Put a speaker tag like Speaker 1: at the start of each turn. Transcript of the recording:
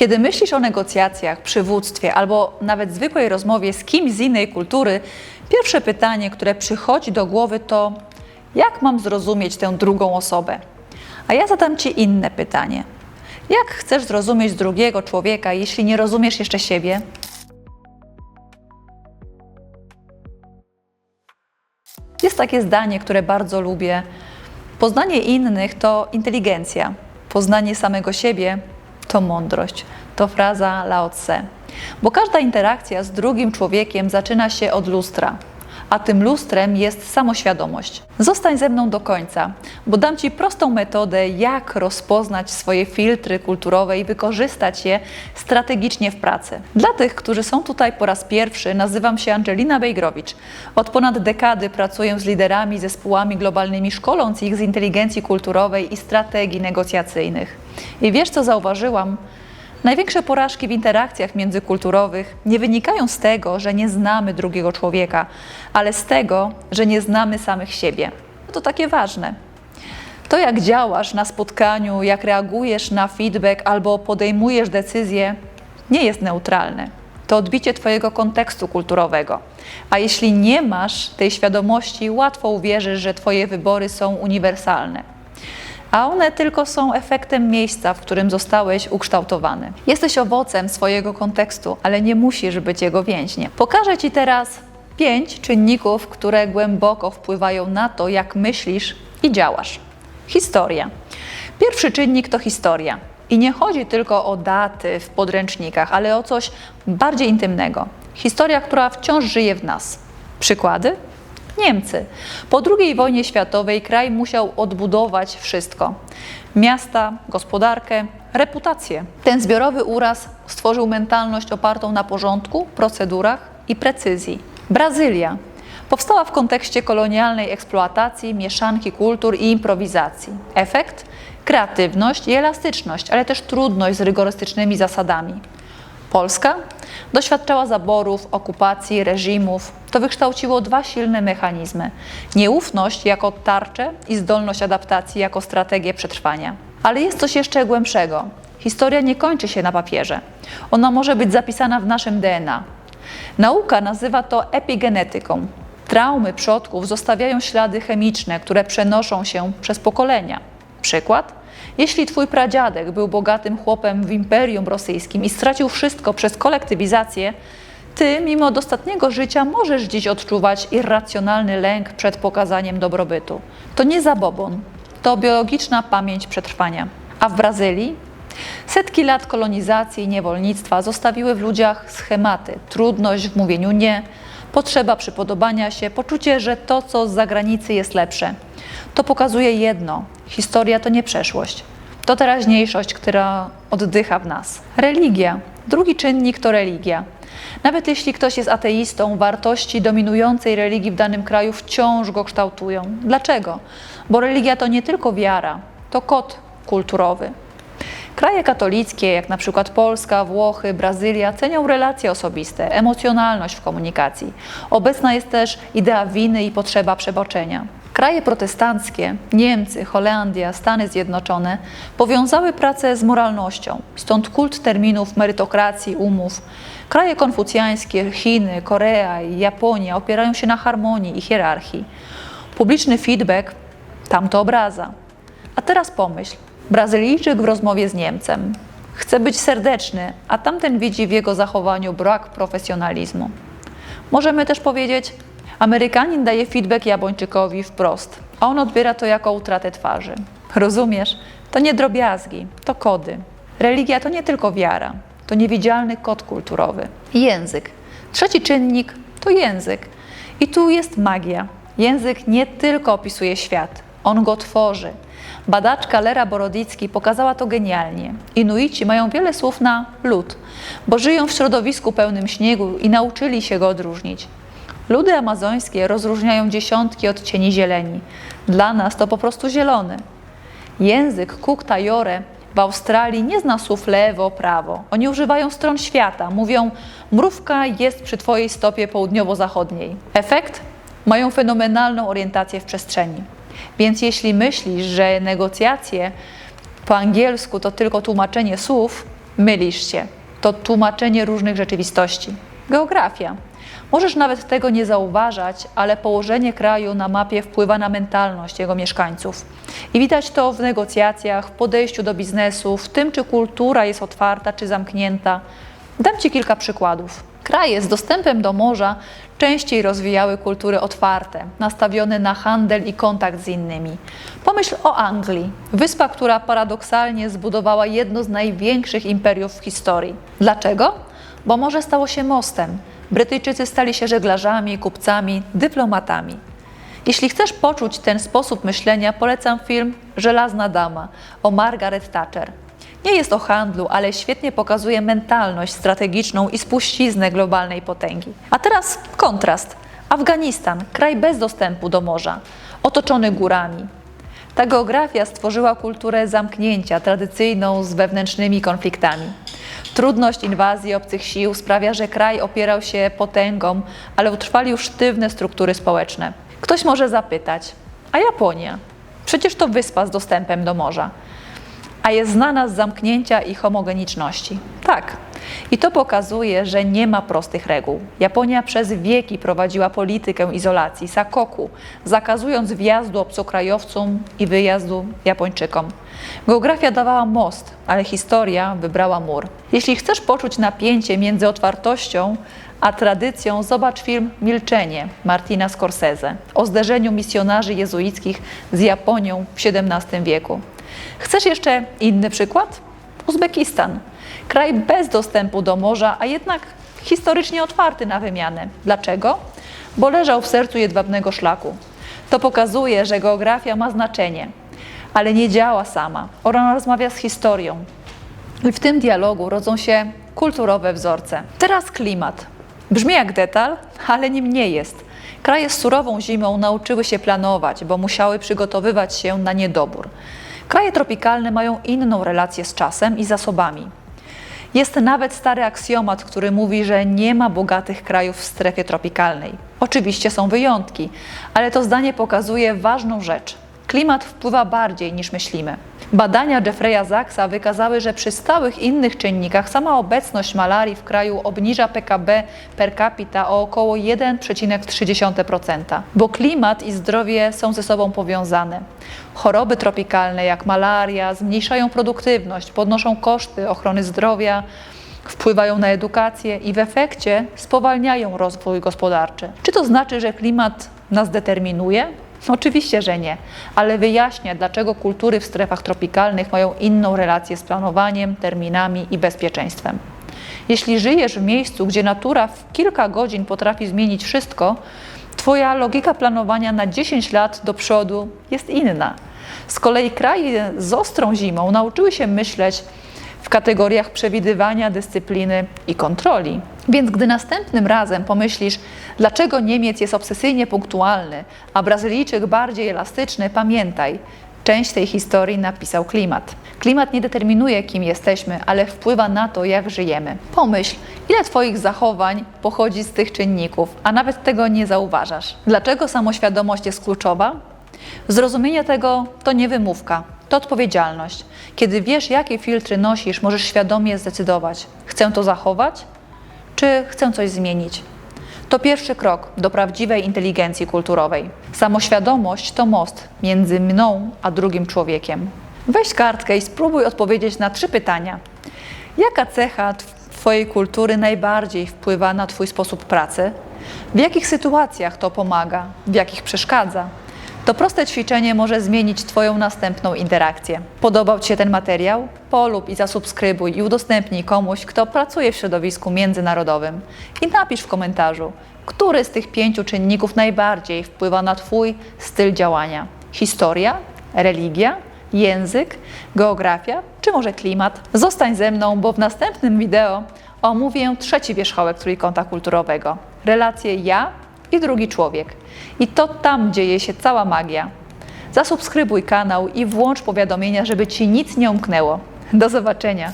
Speaker 1: Kiedy myślisz o negocjacjach, przywództwie albo nawet zwykłej rozmowie z kimś z innej kultury, pierwsze pytanie, które przychodzi do głowy to: jak mam zrozumieć tę drugą osobę? A ja zadam Ci inne pytanie. Jak chcesz zrozumieć drugiego człowieka, jeśli nie rozumiesz jeszcze siebie? Jest takie zdanie, które bardzo lubię. Poznanie innych to inteligencja, poznanie samego siebie to mądrość. To fraza Lao Tse. Bo każda interakcja z drugim człowiekiem zaczyna się od lustra, a tym lustrem jest samoświadomość. Zostań ze mną do końca, bo dam Ci prostą metodę, jak rozpoznać swoje filtry kulturowe i wykorzystać je strategicznie w pracy. Dla tych, którzy są tutaj po raz pierwszy, nazywam się Angelina Bejgrowicz. Od ponad dekady pracuję z liderami, zespołami globalnymi, szkoląc ich z inteligencji kulturowej i strategii negocjacyjnych. I wiesz, co zauważyłam? Największe porażki w interakcjach międzykulturowych nie wynikają z tego, że nie znamy drugiego człowieka, ale z tego, że nie znamy samych siebie. To takie ważne. To, jak działasz na spotkaniu, jak reagujesz na feedback albo podejmujesz decyzje, nie jest neutralne. To odbicie Twojego kontekstu kulturowego. A jeśli nie masz tej świadomości, łatwo uwierzysz, że Twoje wybory są uniwersalne a one tylko są efektem miejsca, w którym zostałeś ukształtowany. Jesteś owocem swojego kontekstu, ale nie musisz być jego więźniem. Pokażę Ci teraz pięć czynników, które głęboko wpływają na to, jak myślisz i działasz. Historia. Pierwszy czynnik to historia. I nie chodzi tylko o daty w podręcznikach, ale o coś bardziej intymnego. Historia, która wciąż żyje w nas. Przykłady? Niemcy. Po II wojnie światowej kraj musiał odbudować wszystko: miasta, gospodarkę, reputację. Ten zbiorowy uraz stworzył mentalność opartą na porządku, procedurach i precyzji. Brazylia powstała w kontekście kolonialnej eksploatacji, mieszanki kultur i improwizacji. Efekt? Kreatywność i elastyczność, ale też trudność z rygorystycznymi zasadami. Polska doświadczała zaborów, okupacji, reżimów. To wykształciło dwa silne mechanizmy: nieufność jako tarczę i zdolność adaptacji jako strategię przetrwania. Ale jest coś jeszcze głębszego. Historia nie kończy się na papierze. Ona może być zapisana w naszym DNA. Nauka nazywa to epigenetyką. Traumy przodków zostawiają ślady chemiczne, które przenoszą się przez pokolenia. Przykład? Jeśli twój pradziadek był bogatym chłopem w Imperium Rosyjskim i stracił wszystko przez kolektywizację, ty, mimo dostatniego życia, możesz dziś odczuwać irracjonalny lęk przed pokazaniem dobrobytu. To nie zabobon, to biologiczna pamięć przetrwania. A w Brazylii? Setki lat kolonizacji i niewolnictwa zostawiły w ludziach schematy, trudność w mówieniu nie, potrzeba przypodobania się, poczucie, że to, co z zagranicy jest lepsze. To pokazuje jedno: historia to nie przeszłość. To teraźniejszość, która oddycha w nas. Religia. Drugi czynnik to religia. Nawet jeśli ktoś jest ateistą, wartości dominującej religii w danym kraju wciąż go kształtują. Dlaczego? Bo religia to nie tylko wiara, to kod kulturowy. Kraje katolickie, jak na przykład Polska, Włochy, Brazylia, cenią relacje osobiste, emocjonalność w komunikacji. Obecna jest też idea winy i potrzeba przebaczenia. Kraje protestanckie, Niemcy, Holandia, Stany Zjednoczone powiązały pracę z moralnością, stąd kult terminów merytokracji, umów. Kraje konfucjańskie, Chiny, Korea i Japonia opierają się na harmonii i hierarchii. Publiczny feedback tam to obraza. A teraz pomyśl, Brazylijczyk w rozmowie z Niemcem. Chce być serdeczny, a tamten widzi w jego zachowaniu brak profesjonalizmu. Możemy też powiedzieć, Amerykanin daje feedback Japończykowi wprost, a on odbiera to jako utratę twarzy. Rozumiesz? To nie drobiazgi, to kody. Religia to nie tylko wiara, to niewidzialny kod kulturowy. Język. Trzeci czynnik to język. I tu jest magia. Język nie tylko opisuje świat, on go tworzy. Badaczka Lera Borodicki pokazała to genialnie. Inuici mają wiele słów na lód, bo żyją w środowisku pełnym śniegu i nauczyli się go odróżnić. Ludy amazońskie rozróżniają dziesiątki odcieni zieleni. Dla nas to po prostu zielony. Język Kuk-Tajore w Australii nie zna słów lewo, prawo. Oni używają stron świata. Mówią, mrówka jest przy Twojej stopie południowo-zachodniej. Efekt? Mają fenomenalną orientację w przestrzeni. Więc jeśli myślisz, że negocjacje po angielsku to tylko tłumaczenie słów, Mylisz się. To tłumaczenie różnych rzeczywistości. Geografia. Możesz nawet tego nie zauważać, ale położenie kraju na mapie wpływa na mentalność jego mieszkańców. I widać to w negocjacjach, w podejściu do biznesu, w tym, czy kultura jest otwarta, czy zamknięta. Dam Ci kilka przykładów. Kraje z dostępem do morza częściej rozwijały kultury otwarte, nastawione na handel i kontakt z innymi. Pomyśl o Anglii, wyspa, która paradoksalnie zbudowała jedno z największych imperiów w historii. Dlaczego? Bo morze stało się mostem. Brytyjczycy stali się żeglarzami, kupcami, dyplomatami. Jeśli chcesz poczuć ten sposób myślenia, polecam film Żelazna Dama o Margaret Thatcher. Nie jest o handlu, ale świetnie pokazuje mentalność strategiczną i spuściznę globalnej potęgi. A teraz kontrast. Afganistan, kraj bez dostępu do morza, otoczony górami. Ta geografia stworzyła kulturę zamknięcia, tradycyjną z wewnętrznymi konfliktami. Trudność inwazji obcych sił sprawia, że kraj opierał się potęgą, ale utrwalił sztywne struktury społeczne. Ktoś może zapytać, a Japonia? Przecież to wyspa z dostępem do morza a jest znana z zamknięcia i homogeniczności. Tak. I to pokazuje, że nie ma prostych reguł. Japonia przez wieki prowadziła politykę izolacji, sakoku, zakazując wjazdu obcokrajowcom i wyjazdu Japończykom. Geografia dawała most, ale historia wybrała mur. Jeśli chcesz poczuć napięcie między otwartością a tradycją, zobacz film Milczenie Martina Scorsese o zderzeniu misjonarzy jezuickich z Japonią w XVII wieku. Chcesz jeszcze inny przykład? Uzbekistan. Kraj bez dostępu do morza, a jednak historycznie otwarty na wymianę. Dlaczego? Bo leżał w sercu jedwabnego szlaku. To pokazuje, że geografia ma znaczenie, ale nie działa sama. Ona rozmawia z historią. I w tym dialogu rodzą się kulturowe wzorce. Teraz klimat. Brzmi jak detal, ale nim nie jest. Kraje z surową zimą nauczyły się planować, bo musiały przygotowywać się na niedobór. Kraje tropikalne mają inną relację z czasem i zasobami. Jest nawet stary aksjomat, który mówi, że nie ma bogatych krajów w strefie tropikalnej. Oczywiście są wyjątki, ale to zdanie pokazuje ważną rzecz. Klimat wpływa bardziej niż myślimy. Badania Jeffreya Zachsa wykazały, że przy stałych innych czynnikach sama obecność malarii w kraju obniża PKB per capita o około 1,3%, bo klimat i zdrowie są ze sobą powiązane. Choroby tropikalne jak malaria zmniejszają produktywność, podnoszą koszty ochrony zdrowia, wpływają na edukację i w efekcie spowalniają rozwój gospodarczy. Czy to znaczy, że klimat nas determinuje? Oczywiście, że nie, ale wyjaśnia, dlaczego kultury w strefach tropikalnych mają inną relację z planowaniem, terminami i bezpieczeństwem. Jeśli żyjesz w miejscu, gdzie natura w kilka godzin potrafi zmienić wszystko, Twoja logika planowania na 10 lat do przodu jest inna. Z kolei kraje z ostrą zimą nauczyły się myśleć w kategoriach przewidywania, dyscypliny i kontroli. Więc gdy następnym razem pomyślisz, dlaczego Niemiec jest obsesyjnie punktualny, a Brazylijczyk bardziej elastyczny, pamiętaj, część tej historii napisał klimat. Klimat nie determinuje, kim jesteśmy, ale wpływa na to, jak żyjemy. Pomyśl, ile Twoich zachowań pochodzi z tych czynników, a nawet tego nie zauważasz. Dlaczego samoświadomość jest kluczowa? Zrozumienie tego to nie wymówka, to odpowiedzialność. Kiedy wiesz, jakie filtry nosisz, możesz świadomie zdecydować: chcę to zachować, czy chcę coś zmienić. To pierwszy krok do prawdziwej inteligencji kulturowej. Samoświadomość to most między mną a drugim człowiekiem. Weź kartkę i spróbuj odpowiedzieć na trzy pytania. Jaka cecha Twojej kultury najbardziej wpływa na Twój sposób pracy? W jakich sytuacjach to pomaga? W jakich przeszkadza? To proste ćwiczenie może zmienić Twoją następną interakcję. Podobał Ci się ten materiał? Polub i zasubskrybuj i udostępnij komuś, kto pracuje w środowisku międzynarodowym. I napisz w komentarzu, który z tych pięciu czynników najbardziej wpływa na Twój styl działania. Historia? Religia? Język? Geografia? Czy może klimat? Zostań ze mną, bo w następnym wideo omówię trzeci wierzchołek trójkąta kulturowego. Relacje ja i drugi człowiek. I to tam dzieje się cała magia. Zasubskrybuj kanał i włącz powiadomienia, żeby Ci nic nie umknęło. Do zobaczenia!